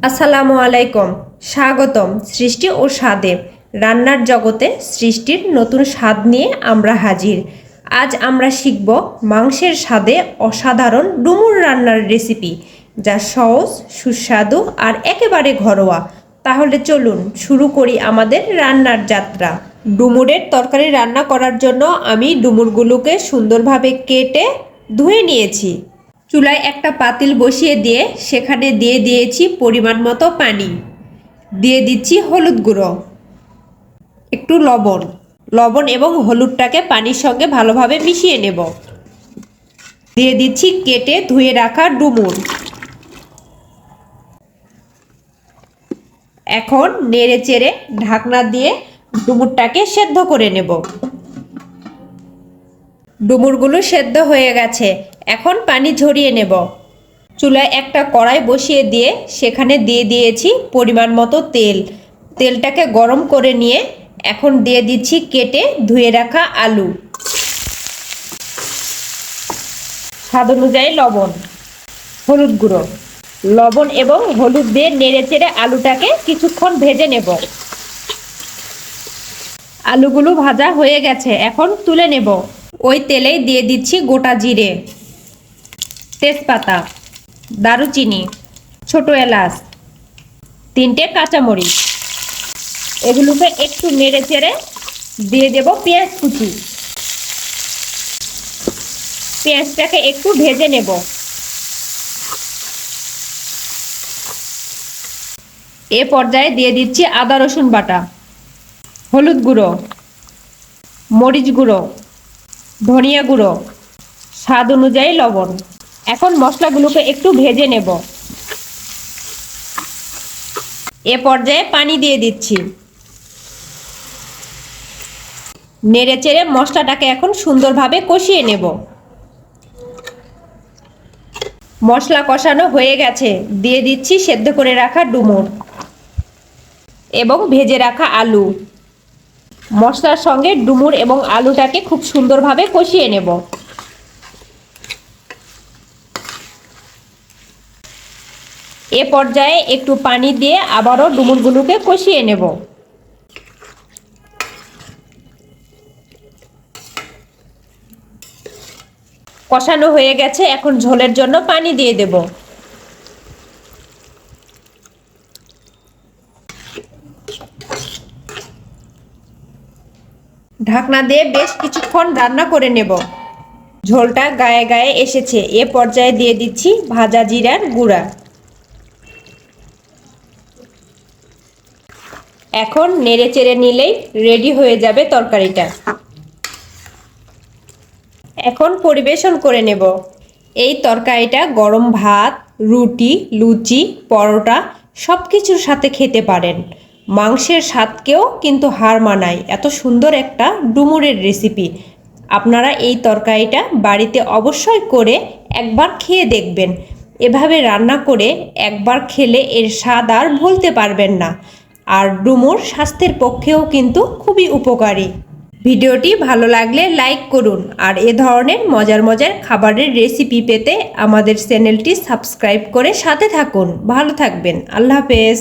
আসসালামু আলাইকুম। স্বাগতম সৃষ্টি ও স্বাদে। রান্নার জগতে সৃষ্টির নতুন স্বাদ নিয়ে আমরা হাজির। আজ আমরা শিখব মাংসের স্বাদে অসাধারণ ডুমুর রান্নার রেসিপি, যা সহজ, সুস্বাদু আর একেবারে ঘরোয়া। তাহলে চলুন শুরু করি আমাদের রান্নার যাত্রা। ডুমুরের তরকারি রান্না করার জন্য আমি ডুমুরগুলোকে সুন্দরভাবে কেটে ধুয়ে নিয়েছি। চুলায় একটা পাতিল বসিয়ে দিয়ে সেখানে দিয়ে দিয়েছি পরিমাণ মতো পানি। দিয়ে দিচ্ছি হলুদ গুঁড়ো। একটু লবণ। লবণ এবং হলুদটাকে পানির সঙ্গে ভালোভাবে মিশিয়ে নেব। দিয়ে দিচ্ছি কেটে ধুয়ে রাখা ডুমুর। এখন নেড়ে চেড়ে ঢাকনা দিয়ে ডুমুরটাকে সেদ্ধ করে নেব। ডুমুরগুলো সেদ্ধ হয়ে গেছে। এখন পানি ঝরিয়ে নেব। চুলায় একটা কড়াই বসিয়ে দিয়ে সেখানে দিয়ে দিয়েছি পরিমাণ মতো তেল। তেলটাকে গরম করে নিয়ে এখন দিয়ে দিচ্ছি কেটে ধুয়ে রাখা আলু। স্বাদ অনুযায়ী লবণ, হলুদ গুঁড়ো। লবণ এবং হলুদ দিয়ে নেড়ে চেড়ে আলুটাকে কিছুক্ষণ ভেজে নেব। আলুগুলো ভাজা হয়ে গেছে, এখন তুলে নেব। ওই তেলেই দিয়ে দিচ্ছি গোটা জিরে। তেজপাতা, দারুচিনি, ছোট এলাচ, তিনটে কাঁচামরিচ। এগুলোকে একটু নেড়ে চেড়ে দিয়ে দেব পেঁয়াজ কুচি। পেঁয়াজটাকে একটু ভেজে নেব। এ পর্যায়ে দিয়ে দিচ্ছি আদা, রসুন বাটা, হলুদ গুঁড়ো, মরিচ গুঁড়ো, ধনিয়া গুঁড়ো, স্বাদ অনুযায়ী লবণ। এখন মশলাগুলোকে একটু ভেজে নেব। এ পর্যায়ে পানি দিয়ে দিচ্ছি। নেড়ে চেড়ে মশলাটাকে এখন সুন্দরভাবে কষিয়ে নেব। মশলা কষানো হয়ে গেছে। দিয়ে দিচ্ছি সেদ্ধ করে রাখা ডুমুর এবং ভেজে রাখা আলু। মশলার সঙ্গে ডুমুর এবং আলুটাকে খুব সুন্দরভাবে কষিয়ে নেব। এ পর্যায়ে একটু পানি দিয়ে আবারও ডুমুরগুলোকে কষিয়ে নেব। কষানো হয়ে গেছে, এখন ঝোলের জন্য পানি দিয়ে দেব। ঢাকনা দিয়ে বেশ কিছুক্ষণ রান্না করে নেব। ঝোলটা গায়ে গায়ে এসেছে। এ পর্যায়ে দিয়ে দিচ্ছি ভাজা জিরার গুঁড়া। এখন নেড়ে চেড়ে নিলেই রেডি হয়ে যাবে তরকারিটা। এখন পরিবেশন করে নেব। এই তরকারিটা গরম ভাত, রুটি, লুচি, পরোটা সব কিছুর সাথে খেতে পারেন। মাংসের স্বাদকেও কিন্তু হার মানায়। এত সুন্দর একটা ডুমুরের রেসিপি। আপনারা এই তরকারিটা বাড়িতে অবশ্যই করে একবার খেয়ে দেখবেন। এভাবে রান্না করে একবার খেলে এর স্বাদ আর ভুলতে পারবেন না। আর ডুমুর স্বাস্থ্যের পক্ষেও কিন্তু খুবই উপকারী। ভিডিওটি ভালো লাগলে লাইক করুন আর এ ধরনের মজার মজার খাবারের রেসিপি পেতে আমাদের চ্যানেলটি সাবস্ক্রাইব করে সাথে থাকুন। ভালো থাকবেন। আল্লাহ হাফেজ।